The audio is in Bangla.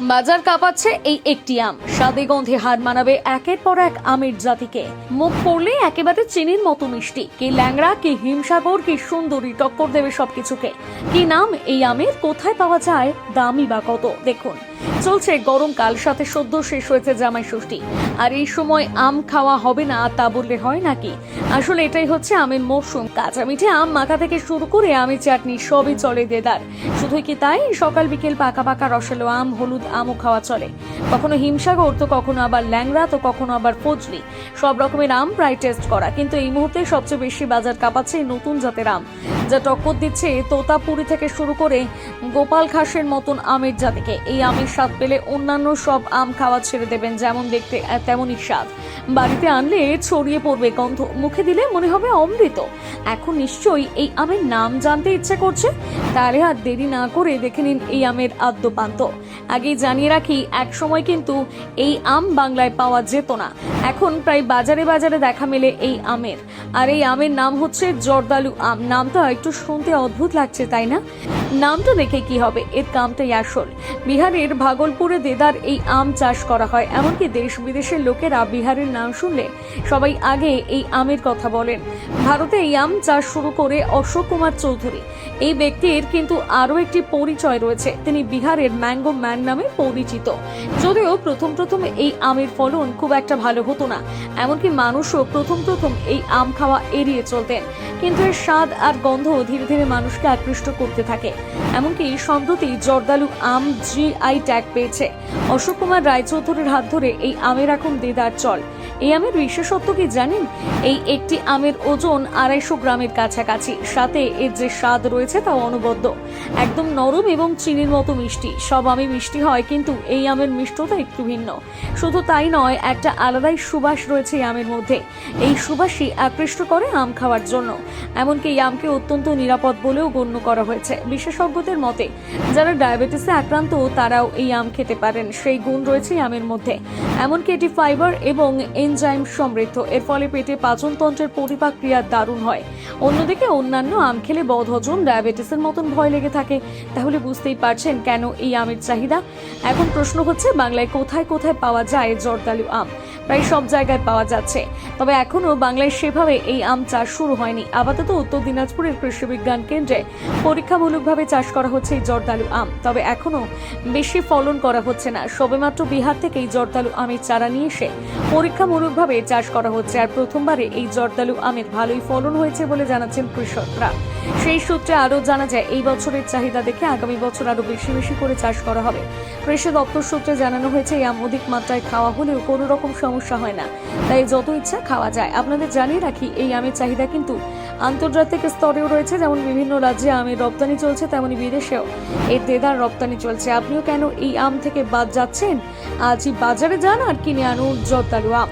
বাজার কাঁপাচ্ছে এই একটি আম। স্বাদে গন্ধে হার মানাবে একের পর এক আমের জাতিকে। মুখ পড়লে একেবারে চিনির মতো মিষ্টি। কি ল্যাংড়া, কি হিমসাগর, কি সুন্দরী টক্কর দেবে সবকিছুকে। কি নাম এই আমের? কোথায় পাওয়া যায়? দামই বা কত? দেখুন। চলছে গরমকাল সাথে সদ্য শেষ হয়েছে জামাই ষষ্ঠী। আর এই সময় আম খাওয়া হবে না, তা বললে হয় নাকি? আসলে এটাই হচ্ছে আমের মরশুম। কাঁচা মিঠে আম মাখা থেকে শুরু করে আমের চাটনি সবই চলে দেদার। শুধুই কি তাই? সকাল বিকেল পাকা পাকা রসালো আম, হলুদ আমও খাওয়া চলে। কখনো হিমসাগর, তো কখনো আবার ল্যাংড়া, তো কখনো আবার ফজলি। সব রকমের আম প্রায় টেস্ট করা। কিন্তু এই মুহূর্তে সবচেয়ে বেশি বাজার কাঁপাচ্ছে নতুন জাতের আম। যা টক্কর দিচ্ছে তোতাপুরি থেকে শুরু করে গোপাল ঘাসের মতন আমের জাতিকে। এই আমের স্বাদ পেলে অন্যান্য সব আম খাওয়া ছেড়ে দেবেন, যেমন দেখতে তেমনই স্বাদ। বাড়িতে আনলে ছড়িয়ে পড়বে গন্ধ, মুখে দিলে মনে হবে অমৃত। এখন নিশ্চয়ই এই আমের নাম জানতে ইচ্ছে করছে? তাহলে আর দেরি না করে দেখে নিন এই আমের আদ্যপান্ত। আগেই জানিয়ে রাখি এক সময় কিন্তু এই আম বাংলায় পাওয়া যেত না। এখন প্রায় বাজারে বাজারে দেখা মেলে এই আমের। আর এই আমের নাম হচ্ছে জর্দালু আম। নামটা একটু শুনতে অদ্ভুত লাগছে, তাই না? নামটা দেখে কি হবে? এর কামটাই আসল বিহারের ভাগলপুরে দেদার এই আম চাষ করা হয়, এমনকি দেশ বিদেশের লোকেরা বিহারের নাম শুনলে সবাই আগে এই আমের কথা বলেন। ভারতে এই আম চাষ শুরু করে অশোক কুমার চৌধুরী। এই ব্যক্তির কিন্তু আরও একটি পরিচয় রয়েছে। তিনি বিহারের ম্যাঙ্গো ম্যান নামে পরিচিত। যদিও প্রথম প্রথম এই আমের ফলন খুব একটা ভালো হতো না। এমনকি মানুষও প্রথম প্রথম এই আম খাওয়া এড়িয়ে চলতেন। কিন্তু এর স্বাদ আর গন্ধ ধীরে ধীরে মানুষকে আকৃষ্ট করতে থাকে। এমনকি সম্প্রতি জর্দালু আম জিআই ট্যাগ পেয়েছে। অশোক কুমার রায়চৌধুরীর হাত ধরে এই আমের এখন দেদার চল। এই আমের বিশেষত্ব কি জানেন? এই একটি আমের ওজন আড়াইশো গ্রামের কাছাকাছি। সাথে এর যে স্বাদ রয়েছে তা অনবদ্য। একদম নরম এবং চিনির মতো মিষ্টি। সব আমই মিষ্টি হয়, কিন্তু এই আমের মিষ্টতা একটু ভিন্ন। শুধু তাই নয়, একটা আলাদাই সুবাস রয়েছে এই আমের মধ্যে। এই সুবাসই আকৃষ্ট করে আম খাওয়ার জন্য। এমনকি এই আমকে অত্যন্ত নিরাপদ বলেও গণ্য করা হয়েছে। বিশেষজ্ঞদের মতে, যারা ডায়াবেটিসে আক্রান্ত, তারাও এই আম খেতে পারেন। সেই গুণ রয়েছে আমের মধ্যে। এমনকি এটি ফাইবার এবং এনজাইম সমৃদ্ধ। এর ফলে পেটে পাচনতন্ত্রের পরিপাক ক্রিয়া দারুণ হয়। অন্যদিকে অন্যান্য আম খেলে বদহজম, ডায়াবেটিসের মতন ভয় লেগে থাকে। তাহলে বুঝতেই পারছেন কেন এই আমের চাহিদা? এখন প্রশ্ন হচ্ছে, বাংলায় কোথায় কোথায় পাওয়া যায় জর্দালু আম? প্রায় সব জায়গায় পাওয়া যাচ্ছে। তবে এখনও বাংলায় সেভাবে এই আম চাষ শুরু হয়নি। আপাতত উত্তর দিনাজপুরের কৃষি বিজ্ঞান কেন্দ্রে পরীক্ষামূলকভাবে চাষ করা হচ্ছে এই জর্দালু আম। তবে এখনও বেশি ফলন করা হচ্ছে না। সবেমাত্র বিহার থেকে এই জর্দালু আমের চারা নিয়ে এসে পরীক্ষামূলকভাবে চাষ করা হচ্ছে। আর প্রথমবারে এই জর্দালু আমের ভালোই ফলন হয়েছে বলে জানাচ্ছেন কৃষকরা। সেই সূত্রে আরও জানা যায়, এই বছরের চাহিদা দেখে আগামী বছর আরও বেশি বেশি করে চাষ করা হবে। কৃষি দপ্তর সূত্রে জানানো হয়েছে, এই আম অধিক মাত্রায় খাওয়া হলেও কোনো রকম সমস্যা হয় না। তাই যত ইচ্ছা খাওয়া যায়। আপনাদের জানিয়ে রাখি, এই আমের চাহিদা কিন্তু আন্তর্জাতিক স্তরেও রয়েছে। যেমন বিভিন্ন রাজ্যে আমের রপ্তানি চলছে, তেমনি বিদেশেও এর দেদার রপ্তানি চলছে। আপনিও কেন এই আম থেকে বাদ যাচ্ছেন? আজই বাজারে যান আর কিনে আনুন জর্দালু আম।